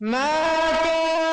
ما كان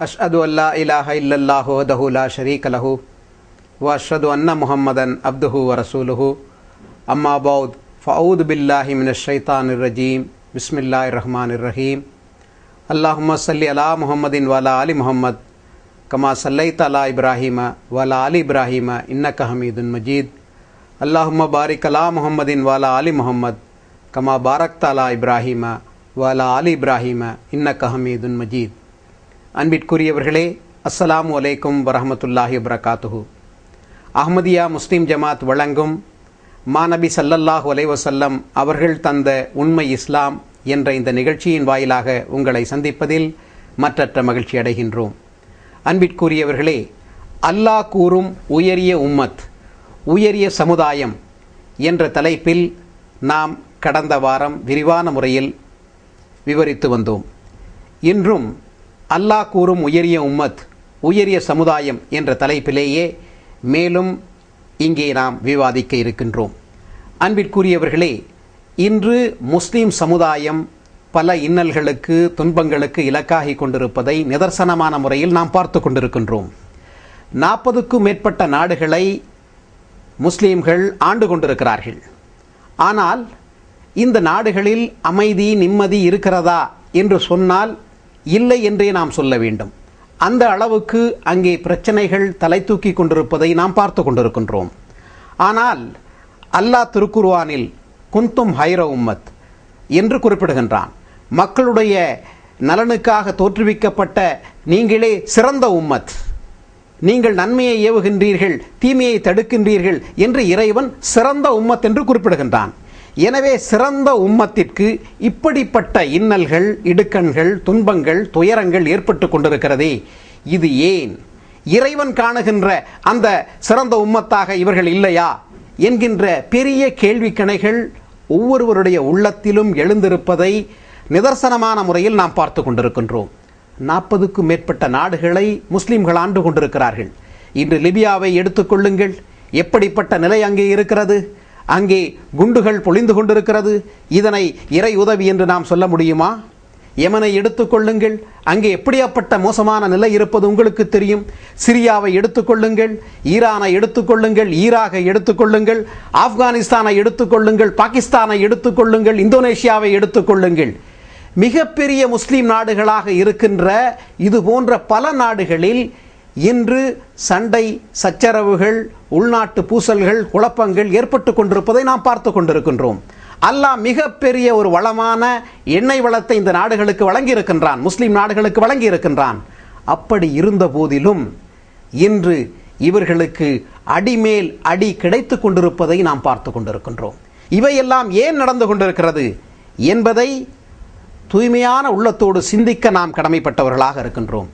اشد اللہ الہ الا اللہ وحدہ لا شریک لہ و اشد ان محمدن ابدہ و رسول اما بعد فعود باللہ من الشیطان الرجیم بسم اللہ الرحمن الرحیم اللہ صلی علی محمد ولا علی محمد کما صلی علی ابراہیم ولا علی ابراہیم انکا حمید مجید اللہم بارک علی محمد ولا علی محمد کما بارک تعلیٰ ابراہیم ولا علی ابراہیم انکا حمید مجید அன்பிற்குரியவர்களே அஸ்ஸலாமு அலைக்கும் வரஹமத்துல்லாஹி வரகாத்துஹு அஹ்மதியா முஸ்லீம் ஜமாத் வழங்கும் மாநபி சல்லல்லாஹு வலைவசல்லம் அவர்கள் தந்த உண்மை இஸ்லாம் என்ற இந்த நிகழ்ச்சியின் வாயிலாக உங்களை சந்திப்பதில் மற்றற்ற மகிழ்ச்சி அடைகின்றோம். அன்பிற்குரியவர்களே அல்லாஹ் கூறும் உயரிய உம்மத் உயரிய சமுதாயம் என்ற தலைப்பில் நாம் கடந்த வாரம் விரிவான முறையில் விவரித்து வந்தோம். இன்றும் அல்லாஹ் கூறும் உயரிய உம்மத் உயரிய சமுதாயம் என்ற தலைப்பிலேயே மேலும் இங்கே நாம் விவாதிக்க இருக்கின்றோம். அன்பிற்குரியவர்களே இன்று முஸ்லீம் சமுதாயம் பல இன்னல்களுக்கு துன்பங்களுக்கு இலக்காகி கொண்டிருப்பதை நிதர்சனமான முறையில் நாம் பார்த்து கொண்டிருக்கின்றோம். நாற்பதுக்கும் மேற்பட்ட நாடுகளை முஸ்லீம்கள் ஆண்டு கொண்டிருக்கிறார்கள். ஆனால் இந்த நாடுகளில் அமைதி நிம்மதி இருக்கிறதா என்று சொன்னால் இல்லை என்றே நாம் சொல்ல வேண்டும். அந்த அளவுக்கு அங்கே பிரச்சனைகள் தலை தூக்கி கொண்டிருப்பதை நாம் பார்த்து கொண்டிருக்கின்றோம். ஆனால் அல்லாஹ் திருக்குர்வானில் குந்தும் ஹைர உம்மத் என்று குறிப்பிடுகின்றான். மக்களுடைய நலனுக்காக தோற்றுவிக்கப்பட்ட நீங்களே சிறந்த உம்மத். நீங்கள் நன்மையை ஏவுகின்றீர்கள் தீமையை தடுக்கின்றீர்கள் என்று இறைவன் சிறந்த உம்மத் என்று குறிப்பிடுகின்றான். எனவே சிறந்த உம்மத்திற்கு இப்படிப்பட்ட இன்னல்கள் இடுக்கண்கள் துன்பங்கள் துயரங்கள் ஏற்பட்டு கொண்டிருக்கிறதே. இது ஏன்? இறைவன் காணுகின்ற அந்த சிறந்த உம்மத்தாக இவர்கள் இல்லையா? என்கின்ற பெரிய கேள்விக்கணைகள் ஒவ்வொருவருடைய உள்ளத்திலும் எழுந்திருப்பதை நிதர்சனமான முறையில் நாம் பார்த்து கொண்டிருக்கின்றோம். நாற்பதுக்கும் மேற்பட்ட நாடுகளை முஸ்லிம்கள் ஆண்டு கொண்டிருக்கிறார்கள். இன்று லிபியாவை எடுத்துக்கொள்ளுங்கள் எப்படிப்பட்ட நிலை அங்கே இருக்கிறது? அங்கே குண்டுகள் பொழிந்து கொண்டிருக்கிறது. இதனை இறை உதவி என்று நாம் சொல்ல முடியுமா? யமனை எடுத்துக்கொள்ளுங்கள் அங்கே எப்படியாப்பட்ட மோசமான நிலை இருப்பது உங்களுக்கு தெரியும். சிரியாவை எடுத்துக்கொள்ளுங்கள் ஈரானை எடுத்துக்கொள்ளுங்கள் ஈராகை எடுத்துக்கொள்ளுங்கள் ஆப்கானிஸ்தானை எடுத்துக்கொள்ளுங்கள் பாகிஸ்தானை எடுத்துக்கொள்ளுங்கள் இந்தோனேஷியாவை எடுத்துக்கொள்ளுங்கள் மிகப்பெரிய முஸ்லீம் நாடுகளாக இருக்கின்ற இது போன்ற பல நாடுகளில் இன்று சண்டை சச்சரவுகள் உள்நாட்டு பூசல்கள் குழப்பங்கள் ஏற்பட்டு கொண்டிருப்பதை நாம் பார்த்து கொண்டிருக்கின்றோம். அல்லாஹ் மிகப்பெரிய ஒரு வளமான எண்ணெய் வளத்தை இந்த நாடுகளுக்கு வழங்கியிருக்கின்றான் முஸ்லீம் நாடுகளுக்கு வழங்கியிருக்கின்றான். அப்படி இருந்த போதிலும் இன்று இவர்களுக்கு அடிமேல் அடி கிடைத்து கொண்டிருப்பதை நாம் பார்த்து கொண்டிருக்கின்றோம். இவையெல்லாம் ஏன் நடந்து கொண்டிருக்கிறது என்பதை தூய்மையான உள்ளத்தோடு சிந்திக்க நாம் கடமைப்பட்டவர்களாக இருக்கின்றோம்.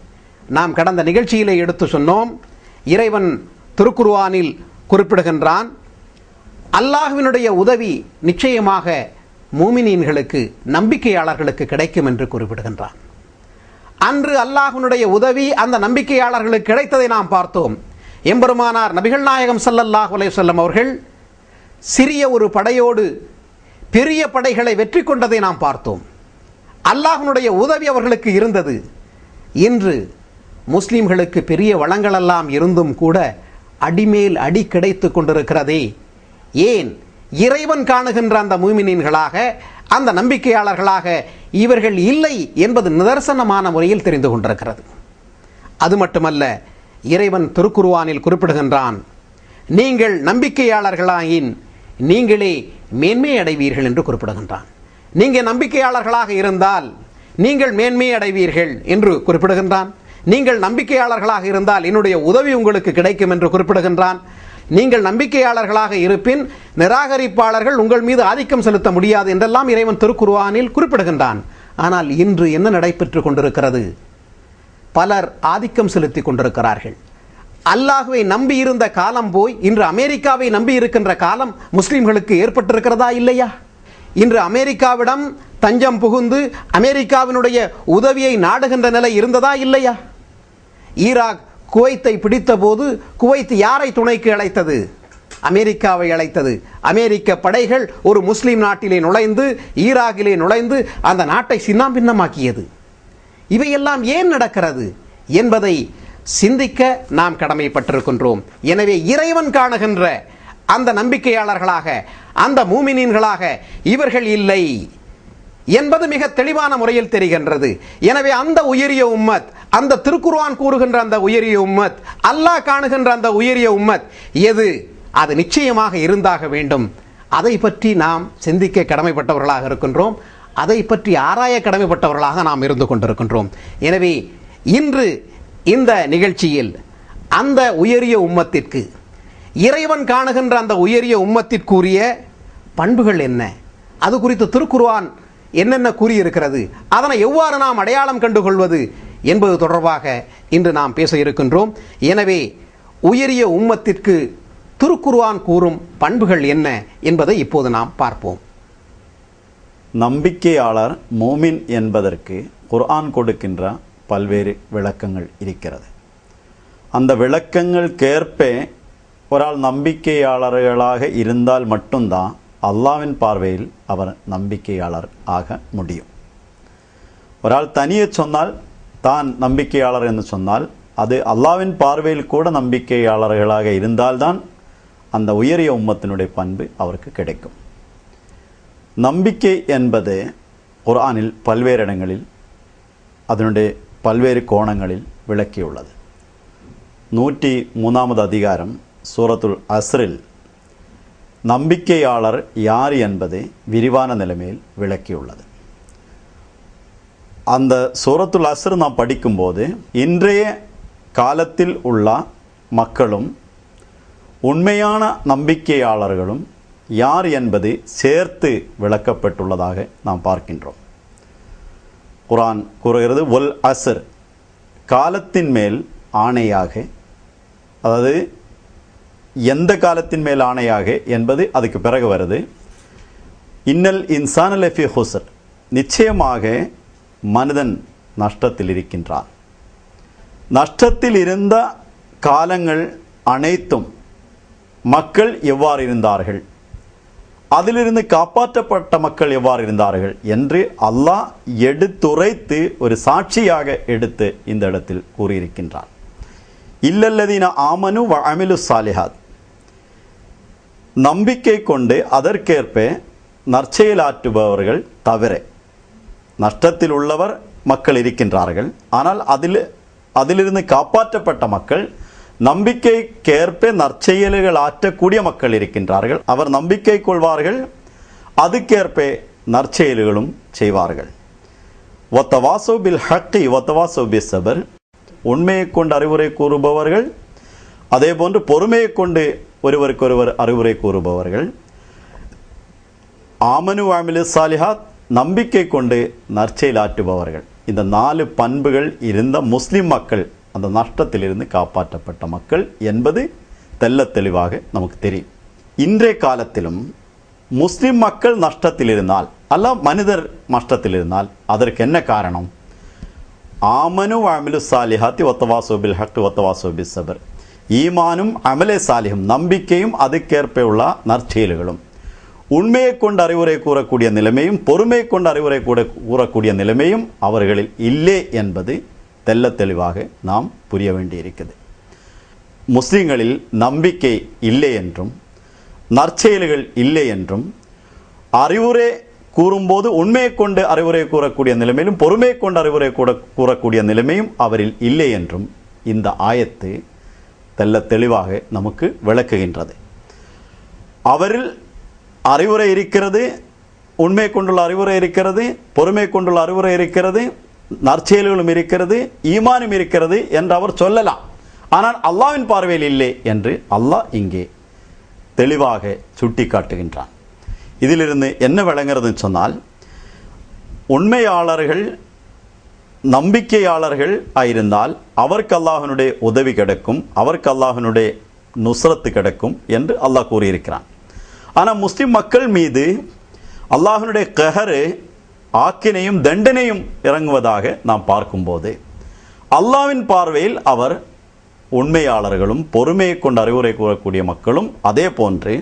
நாம் கடந்த நிகழ்ச்சியிலே எடுத்து சொன்னோம் இறைவன் திருக்குருவானில் குறிப்பிடுகின்றான் அல்லாஹுவினுடைய உதவி நிச்சயமாக மூமினீன்களுக்கு நம்பிக்கையாளர்களுக்கு கிடைக்கும் என்று குறிப்பிடுகின்றான். அன்று அல்லாஹுனுடைய உதவி அந்த நம்பிக்கையாளர்களுக்கு கிடைத்ததை நாம் பார்த்தோம். எம்பெருமானார் நபிகள் நாயகம் சல்லல்லாஹ் அலைஹி அவர்கள் சிறிய ஒரு படையோடு பெரிய படைகளை வெற்றி கொண்டதை நாம் பார்த்தோம். அல்லாஹுனுடைய உதவி அவர்களுக்கு இருந்தது. இன்று முஸ்லீம்களுக்கு பெரிய வளங்களெல்லாம் இருந்தும் கூட அடிமேல் அடி கிடைத்து கொண்டிருக்கிறதே. ஏன்? இறைவன் காணுகின்ற அந்த மூமினீன்களாக அந்த நம்பிக்கையாளர்களாக இவர்கள் இல்லை என்பது நிதர்சனமான முறையில் தெரிந்து கொண்டிருக்கிறது. அது மட்டுமல்ல இறைவன் திருக்குருவானில் குறிப்பிடுகின்றான் நீங்கள் நம்பிக்கையாளர்களாயின் நீங்களே மேன்மை அடைவீர்கள் என்று குறிப்பிடுகின்றான். நீங்கள் நம்பிக்கையாளர்களாக இருந்தால் நீங்கள் மேன்மை அடைவீர்கள் என்று குறிப்பிடுகின்றான். நீங்கள் நம்பிக்கையாளர்களாக இருந்தால் என்னுடைய உதவி உங்களுக்கு கிடைக்கும் என்று குறிப்பிடுகின்றான். நீங்கள் நம்பிக்கையாளர்களாக இருப்பின் நிராகரிப்பாளர்கள் உங்கள் மீது ஆதிக்கம் செலுத்த முடியாது என்றெல்லாம் இறைவன் திருக்குருவானில் குறிப்பிடுகின்றான். ஆனால் இன்று என்ன நடைபெற்றுக் கொண்டிருக்கிறது? பலர் ஆதிக்கம் செலுத்தி கொண்டிருக்கிறார்கள். அல்லாஹுவை நம்பியிருந்த காலம் போய் இன்று அமெரிக்காவை நம்பி இருக்கின்ற காலம் முஸ்லிம்களுக்கு ஏற்பட்டிருக்கிறதா இல்லையா? இன்று அமெரிக்காவிடம் தஞ்சம் புகுந்து அமெரிக்காவினுடைய உதவியை நாடுகின்ற நிலை இருந்ததா இல்லையா? ஈராக் குவைத்தை பிடித்தபோது குவைத் யாரை துணைக்கு அழைத்தது? அமெரிக்காவை அழைத்தது. அமெரிக்க படைகள் ஒரு முஸ்லீம் நாட்டிலே நுழைந்து ஈராக்கிலே நுழைந்து அந்த நாட்டை சின்னாபின்னமாக்கியது. இவையெல்லாம் ஏன் நடக்கிறது என்பதை சிந்திக்க நாம் கடமைப்பட்டிருக்கின்றோம். எனவே இறைவன் காணுகின்ற அந்த நம்பிக்கையாளர்களாக அந்த மூமினீன்களாக இவர்கள் இல்லை என்பது மிக தெளிவான முறையில் தெரிகின்றது. எனவே அந்த உயரிய உம்மத் அந்த திருக்குர்வான் கூறுகின்ற அந்த உயரிய உம்மத் அல்லாஹ் காணுகின்ற அந்த உயரிய உம்மத் எது? அது நிச்சயமாக இருந்தாக வேண்டும். அதை பற்றி நாம் சிந்திக்க கடமைப்பட்டவர்களாக இருக்கின்றோம். அதை பற்றி ஆராய கடமைப்பட்டவர்களாக நாம் இருந்து கொண்டிருக்கின்றோம். எனவே இன்று இந்த நிகழ்ச்சியில் அந்த உயரிய உம்மத்திற்கு இறைவன் காணுகின்ற அந்த உயரிய உம்மத்திற்குரிய பண்புகள் என்ன? அது குறித்து திருக்குர்வான் என்னென்ன கூறியிருக்கிறது? அதனை எவ்வாறு நாம் அடையாளம் கண்டுகொள்வது? என்பது தொடர்பாக இன்று நாம் பேச இருக்கின்றோம். எனவே உயரிய உம்மத்திற்கு திருக்குர்ஆன் கூறும் பண்புகள் என்ன என்பதை இப்போது நாம் பார்ப்போம். நம்பிக்கையாளர் மோமின் என்பதற்கு குர்ஆன் கொடுக்கின்ற பல்வேறு விளக்கங்கள் இருக்கிறது. அந்த விளக்கங்களுக்கேற்ப ஒராள் நம்பிக்கையாளர்களாக இருந்தால் மட்டும்தான் அல்லாவின் பார்வையில் அவர் நம்பிக்கையாளர் ஆக முடியும். ஒராள் தனியே சொன்னால் தான் நம்பிக்கையாளர் என்று சொன்னால் அது அல்லாவின் பார்வையில் கூட நம்பிக்கையாளர்களாக இருந்தால்தான் அந்த உயரிய உம்மத்தினுடைய பண்பு அவருக்கு கிடைக்கும். நம்பிக்கை என்பது குரானில் பல்வேறு இடங்களில் அதனுடைய பல்வேறு கோணங்களில் விளக்கியுள்ளது. நூற்றி மூணாவது அதிகாரம் சூரத்துல் அஸ்ரில் நம்பிக்கையாளர் யார் என்பதை விரிவான நிலைமையில் விளக்கியுள்ளது. அந்த சூரத்துல் அசர் நாம் படிக்கும்போது இன்றைய காலத்தில் உள்ள மக்களும் உண்மையான நம்பிக்கையாளர்களும் யார் என்பது சேர்த்து விளக்கப்பட்டுள்ளதாக நாம் பார்க்கின்றோம். குரான் கூறுகிறது ஒல் அசர் காலத்தின் மேல் ஆணையாக அதாவது எந்த காலத்தின் மேல் ஆணையாக என்பது அதுக்கு பிறகு வருது. இன்னல் இன்சான் லெஃபி ஹுசர் நிச்சயமாக மனிதன் நஷ்டத்தில் இருக்கின்றான் நஷ்டத்தில் இருந்த காலங்கள் அனைத்தும் மக்கள் எவ்வாறு இருந்தார்கள்? அதிலிருந்து காப்பாற்றப்பட்ட மக்கள் எவ்வாறு இருந்தார்கள் என்று அல்லாஹ் எடுத்துரைத்து ஒரு சாட்சியாக எடுத்து இந்த இடத்தில் கூறியிருக்கின்றான். இல்லல்லதீன ஆமனு வ அமிலு சாலிஹாத். நம்பிக்கை கொண்டு அதற்கேற்ப நற்செயலாற்றுபவர்கள் தவிர நஷ்டத்தில் உள்ளவர் மக்கள் இருக்கின்றார்கள். ஆனால் அதில் அதிலிருந்து காப்பாற்றப்பட்ட மக்கள் நம்பிக்கைக்கேற்ப நற்செயல்கள் ஆற்றக்கூடிய மக்கள் இருக்கின்றார்கள். அவர் நம்பிக்கை கொள்வார்கள் அதுக்கேற்ப நற்செயல்களும் செய்வார்கள். ஒத்தவாசோ பில் ஹக்கி ஒத்தவாசோ பி சபர் உண்மையை கொண்டு அறிவுரை கூறுபவர்கள் அதே போன்று பொறுமையை கொண்டு ஒருவருக்கொருவர் அறிவுரை கூறுபவர்கள். ஆமனு வாமிலு சாலிஹாத் நம்பிக்கை கொண்டு நற்செயலாற்றுபவர்கள் இந்த நாலு பண்புகள் இருந்த முஸ்லீம் மக்கள் அந்த நஷ்டத்திலிருந்து காப்பாற்றப்பட்ட மக்கள் என்பது தெல்ல தெளிவாக நமக்கு தெரியும். இன்றைய காலத்திலும் முஸ்லிம் மக்கள் நஷ்டத்தில் இருந்தால் அல்ல மனிதர் நஷ்டத்தில் இருந்தால் அதற்கு என்ன காரணம்? ஆமனு அமிலு சாலிஹாத்தி ஒத்தவாசோபில் ஹக் ஒத்தவாசோபி சபர். ஈமானும் அமலே சாலிஹும் நம்பிக்கையும் அதுக்கேற்ப உள்ள நற்செயல்களும். உண்மையை கொண்டு அறிவுரை கூறக்கூடிய நிலைமையும் பொறுமை கொண்டு அறிவுரை கூட கூறக்கூடிய நிலைமையும் அவர்களில் இல்லை என்பது தெல்ல தெளிவாக நாம் புரிய வேண்டியிருக்குது முஸ்லிம்களில் நம்பிக்கை இல்லை என்றும் நற்செயல்கள் இல்லை என்றும் அறிவுரை கூறும்போது உண்மையை கொண்டு அறிவுரை கூறக்கூடிய நிலைமையிலும் பொறுமையை கொண்டு அறிவுரை கூட கூறக்கூடிய நிலைமையும் அவரில் இல்லை என்றும் இந்த ஆயத்து தெல்ல தெளிவாக நமக்கு விளக்குகின்றது. அவரில் அறிவுரை இருக்கிறது உண்மை கொண்டுள்ள அறிவுரை இருக்கிறது பொறுமை கொண்டுள்ள அறிவுரை இருக்கிறது நற்செயல்களும் இருக்கிறது ஈமானும் இருக்கிறது என்று அவர் சொல்லலாம். ஆனால் அல்லாவின் பார்வையில் இல்லை என்று அல்லாஹ் இங்கே தெளிவாக சுட்டி காட்டுகின்றான் இதிலிருந்து என்ன விளங்குறதுன்னு சொன்னால் உண்மையாளர்கள் நம்பிக்கையாளர்கள் ஆயிருந்தால் அவருக்கு அல்லாஹனுடைய உதவி கிடைக்கும் அவருக்கு அல்லாஹனுடைய நுஸ்ரத்து கிடைக்கும் என்று அல்லாஹ் கூறியிருக்கிறான். ஆனால் முஸ்லீம் மக்கள் மீது அல்லாஹனுடைய கஹரு ஆக்கினையும் தண்டனையும் இறங்குவதாக நாம் பார்க்கும்போது அல்லாவின் பார்வையில் அவர் உண்மையாளர்களும் பொறுமையை கொண்டு அறிவுரை கூறக்கூடிய மக்களும் அதே போன்று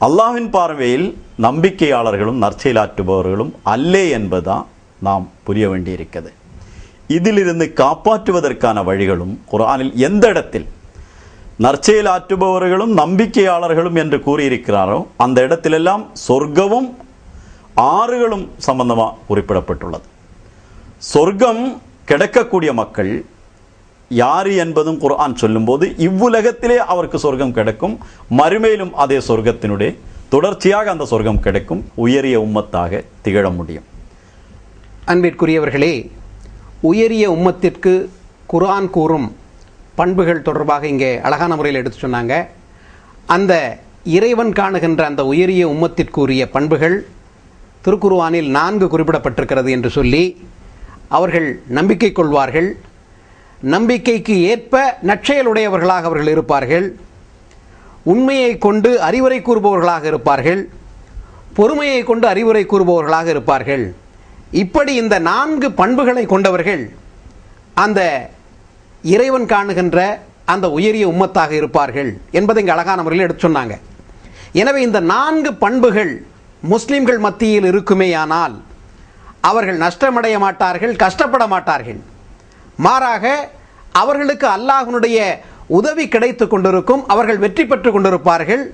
அல்லாஹ்வின் பார்வையில் நம்பிக்கையாளர்களும் நற்செயலாற்றுபவர்களும் அல்லே என்பதுதான் நாம் புரிய வேண்டியிருக்கிறது. இதிலிருந்து காப்பாற்றுவதற்கான வழிகளும் குரானில் எந்த இடத்தில் நற்செயலாற்றுபவர்களும் நம்பிக்கையாளர்களும் என்று கூறியிருக்கிறாரோ அந்த இடத்திலெல்லாம் சொர்க்கமும் ஆறுகளும் சம்பந்தமாக குறிப்பிடப்பட்டுள்ளது. சொர்க்கம் கிடைக்கக்கூடிய மக்கள் யார் என்பதும் குர்ஆன் சொல்லும்போது இவ்வுலகத்திலே அவருக்கு சொர்க்கம் கிடைக்கும் மறுமையிலும் அதே சொர்க்கத்தினுடைய தொடர்ச்சியாக அந்த சொர்க்கம் கிடைக்கும் உயரிய உம்மத்தாக திகழ முடியும். அன்பிற்குரியவர்களே உயரிய உம்மத்திற்கு குர்ஆன் கூறும் பண்புகள் தொடர்பாக இங்கே அழகான முறையில் எடுத்து சொன்னாங்க. அந்த இறைவன் காணுகின்ற அந்த உயரிய உம்மத்திற்குரிய பண்புகள் திருக்குருவானில் நான்கு குறிப்பிடப்பட்டிருக்கிறது என்று சொல்லி அவர்கள் நம்பிக்கை கொள்வார்கள். நம்பிக்கைக்கு ஏற்ப நற்செயலுடையவர்களாக அவர்கள் இருப்பார்கள். உண்மையை கொண்டு அறிவுரை கூறுபவர்களாக இருப்பார்கள். பொறுமையை கொண்டு அறிவுரை கூறுபவர்களாக இருப்பார்கள். இப்படி இந்த நான்கு பண்புகளை கொண்டவர்கள் அந்த இறைவன் காணுகின்ற அந்த உயரிய உம்மத்தாக இருப்பார்கள் என்பதை இங்கே அழகான முறையில் எடுத்து சொன்னாங்க. எனவே இந்த நான்கு பண்புகள் முஸ்லிம்கள் மத்தியில் இருக்குமேயானால் அவர்கள் நஷ்டமடைய மாட்டார்கள் கஷ்டப்பட மாட்டார்கள். மாறாக அவர்களுக்கு அல்லாஹனுடைய உதவி கிடைத்து கொண்டிருக்கும் அவர்கள் வெற்றி பெற்று கொண்டிருப்பார்கள்.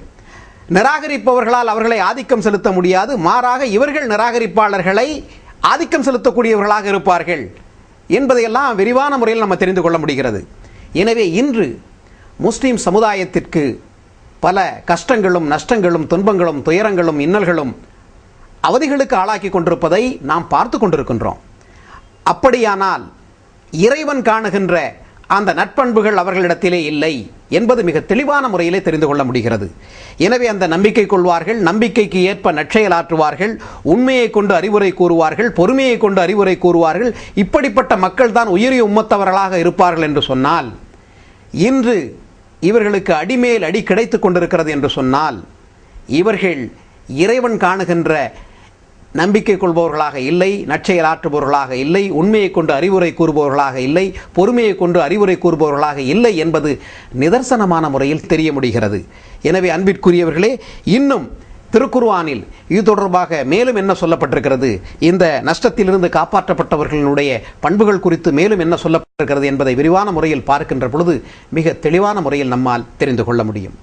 நிராகரிப்பவர்களால் அவர்களை ஆதிக்கம் செலுத்த முடியாது. மாறாக இவர்கள் நிராகரிப்பாளர்களை ஆதிக்கம் செலுத்தக்கூடியவர்களாக இருப்பார்கள். என்பதையெல்லாம் விரிவான முறையில் நம்ம தெரிந்து கொள்ள முடிகிறது. எனவே இன்று முஸ்லீம் சமுதாயத்திற்கு பல கஷ்டங்களும் நஷ்டங்களும் துன்பங்களும் துயரங்களும் இன்னல்களும் அவதிகளுக்கு ஆளாக்கி கொண்டிருப்பதை நாம் பார்த்து கொண்டிருக்கின்றோம். அப்படியானால் இறைவன் காணுகின்ற அந்த நட்பண்புகள் அவர்களிடத்திலே இல்லை. என்பது மிக தெளிவான முறையிலே தெரிந்து கொள்ள முடிகிறது. எனவே அந்த நம்பிக்கை கொள்வார்கள் நம்பிக்கைக்கு ஏற்ப நற்செயலாற்றுவார்கள் உண்மையை கொண்டு அறிவுரை கூறுவார்கள் பொறுமையை கொண்டு அறிவுரை கூறுவார்கள். இப்படிப்பட்ட மக்கள் தான் உயரிய உம்மத்தவர்களாக இருப்பார்கள் என்று சொன்னால் இன்று இவர்களுக்கு அடிமேல் அடி கிடைத்துக் கொண்டிருக்கிறது என்று சொன்னால் இவர்கள் இறைவன் காணுகின்ற நம்பிக்கை கொள்பவர்களாக இல்லை நற்செயலாற்றுபவர்களாக இல்லை உண்மையை கொண்டு அறிவுரை கூறுபவர்களாக இல்லை பொறுமையை கொண்டு அறிவுரை கூறுபவர்களாக இல்லை என்பது நிதர்சனமான முறையில் தெரிய முடிகிறது எனவே அன்பிற்குரியவர்களே இன்னும் திருக்குர்வானில் இது தொடர்பாக மேலும் என்ன சொல்லப்பட்டிருக்கிறது? இந்த நஷ்டத்திலிருந்து காப்பாற்றப்பட்டவர்களுடைய பண்புகள் குறித்து மேலும் என்ன சொல்லப்பட்டிருக்கிறது என்பதை விரிவான முறையில் பார்க்கின்ற பொழுது மிக தெளிவான முறையில் நம்மால் தெரிந்து கொள்ள முடியும்.